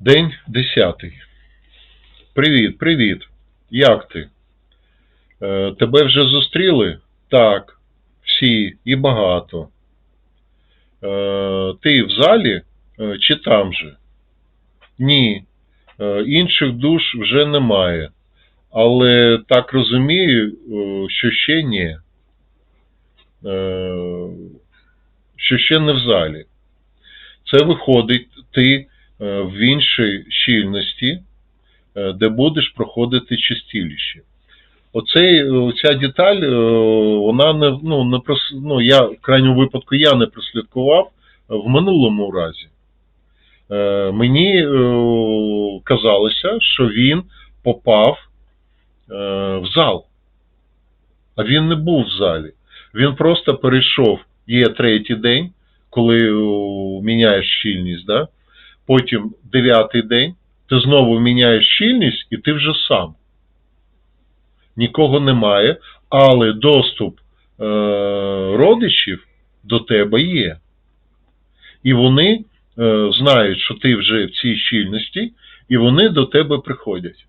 День десятий. Привіт, привіт. Як ти? Е, тебе вже зустріли? Так, всі і багато. Е, ти в залі е, чи там же? Ні. Е, інших душ вже немає. Але так розумію, е, що ще ні. Е, що ще не в залі. Це виходить ти в іншій щільності, е, де будеш проходити чистіліще. Оцей, ця деталь, е, вона не, ну, не прос, ну, я в крайньому випадку я не прослідкував в минулому разі. Е, Мені е, казалося, що він попав е, в зал. А він не був в залі. Він просто перейшов, є третій день, коли міняєш щільність, да? Потім дев'ятий день, ти знову міняєш щільність і ти вже сам. Нікого немає, але доступ е, родичів до тебе є. І вони е, знають, що ти вже в цій щільності, і вони до тебе приходять.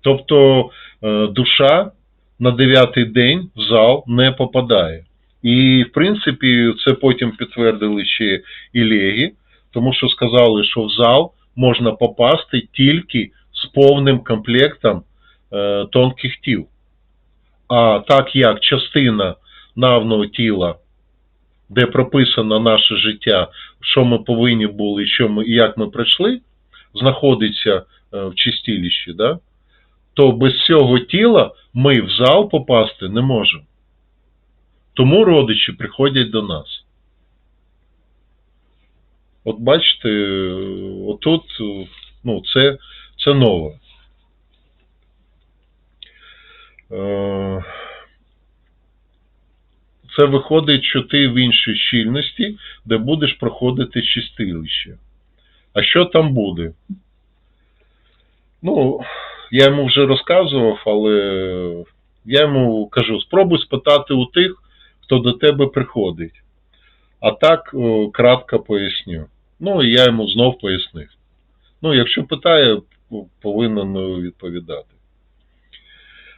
Тобто е, душа на дев'ятий день в зал не попадає. І, в принципі, це потім підтвердили ще і легі, тому що сказали, що в зал можна попасти тільки з повним комплектом е, тонких тіл. А так як частина навного тіла, де прописано наше життя, що ми повинні були, що ми, як ми пройшли, знаходиться е, в чистілищі, да? то без цього тіла ми в зал попасти не можемо. Тому родичі приходять до нас. От бачите, отут ну, це, це нове. Е, Це виходить, що ти в іншій щільності, де будеш проходити чистилище. А що там буде? Ну, я йому вже розказував, але я йому кажу: спробуй спитати у тих, хто до тебе приходить. А так кратко поясню. Ну, і я йому знов пояснив. Ну, якщо питає, повинен е, відповідати.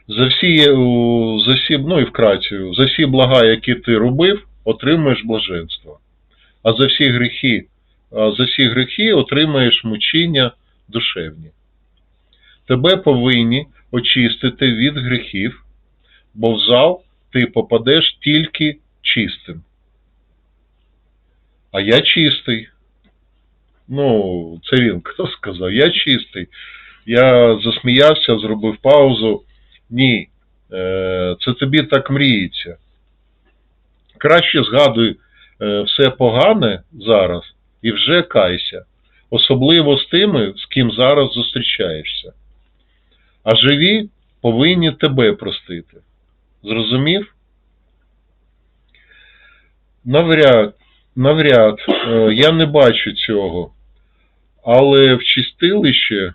За всі, за всі, ну і вкратце, за всі блага, які ти робив, отримаєш блаженство. А за всі гріхи, за всі гріхи отримаєш мучіння душевні. Тебе повинні очистити від гріхів, бо в зал ти попадеш тільки чистим. А я чистий. Ну, це він хто сказав? Я чистий. Я засміявся, зробив паузу. Ні, е, це тобі так мріється. Краще згадуй е, все погане зараз і вже кайся. Особливо з тими, з ким зараз зустрічаєшся. А живі повинні тебе простити. Зрозумів? Навряд, навряд, е, я не бачу цього. Але в чистилище,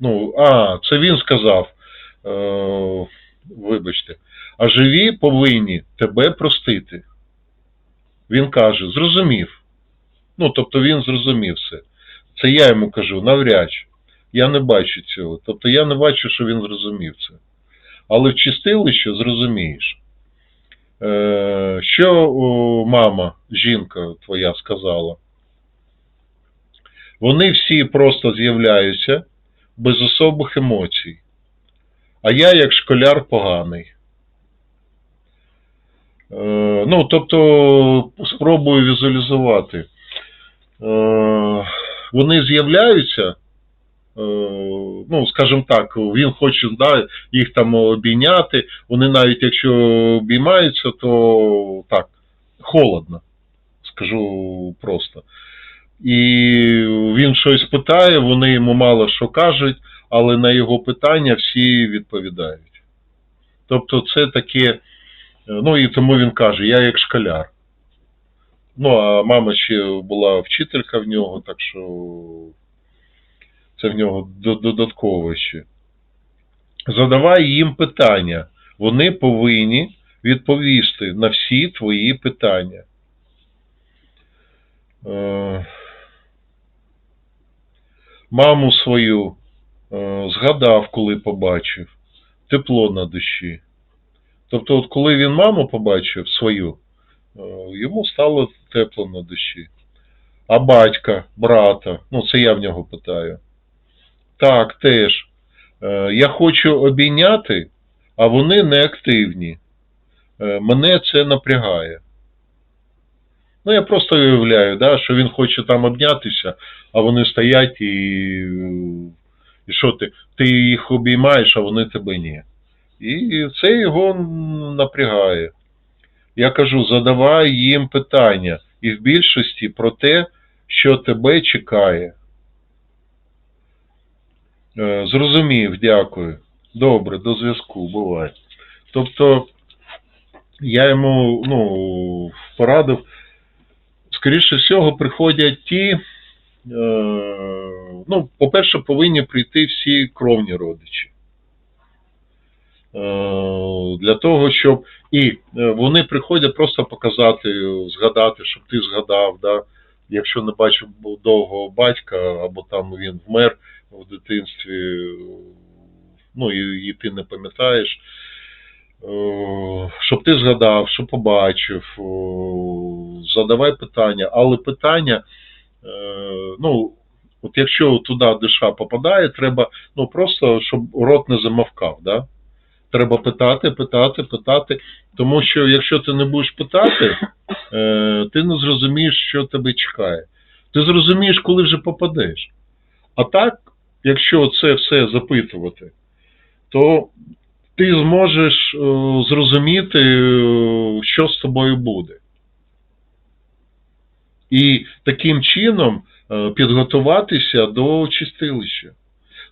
ну, а, це він сказав, е, вибачте, а живі повинні тебе простити. Він каже, зрозумів. Ну, тобто він зрозумів все. Це я йому кажу, навряд. Я не бачу цього. Тобто я не бачу, що він зрозумів це. Але в чистилище зрозумієш. Е, що мама, жінка твоя сказала? Вони всі просто з'являються без особих емоцій. А я, як школяр, поганий. Е, ну, тобто, спробую візуалізувати. Е, вони з'являються, ну, скажімо так, він хоче да, їх там обійняти, вони навіть якщо обіймаються, то так, холодно, скажу просто. І він щось питає, вони йому мало що кажуть, але на його питання всі відповідають. Тобто це таке, е, ну і тому він каже, я як школяр. Ну, а мама ще була вчителька в нього, так що це в нього до- додатково ще. Задавай їм питання. Вони повинні відповісти на всі твої питання. Е, Маму свою е, згадав, коли побачив, тепло на душі. Тобто, от коли він маму побачив свою, е, йому стало тепло на душі. А батька, брата, ну це я в нього питаю. Так, теж. Е, Я хочу обійняти, а вони неактивні. Е, Мене це напрягає. Ну, я просто уявляю, да, що він хоче там обнятися, а вони стоять і. І що ти? Ти їх обіймаєш, а вони тебе ні. І це його напрягає. Я кажу, задавай їм питання, і в більшості про те, що тебе чекає. Е, Зрозумів, дякую. Добре, до зв'язку, буває. Тобто, я йому ну, порадив, скоріше всього, приходять ті, е, ну, по-перше, повинні прийти всі кровні родичі. Е, Для того, щоб і вони приходять просто показати, згадати, щоб ти згадав, да? якщо не бачив довго батька, або там він вмер в дитинстві, ну і, і ти не пам'ятаєш, е, щоб ти згадав, що побачив, е, задавай питання, але питання, е, ну, от якщо туди душа попадає, треба ну, просто, щоб рот не замовкав. Да? Треба питати, питати, питати. Тому що якщо ти не будеш питати, ти не зрозумієш, що тебе чекає. Ти зрозумієш, коли вже попадеш. А так, якщо це все запитувати, то ти зможеш е, зрозуміти, е, що з тобою буде. І таким чином е, підготуватися до чистилища.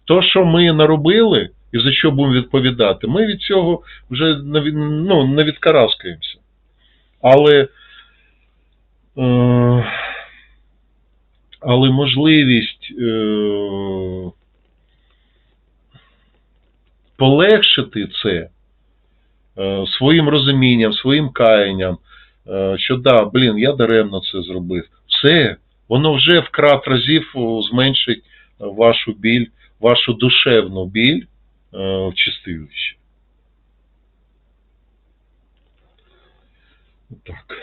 То, що ми наробили, і за що будемо відповідати, ми від цього вже ну, не відкараскаємося. Але, але можливість е, полегшити це е, своїм розумінням, своїм каянням, е, що да, блін, я даремно це зробив. Все, воно вже в крат разів зменшить вашу біль, вашу душевну біль е, в чистилищі. Так.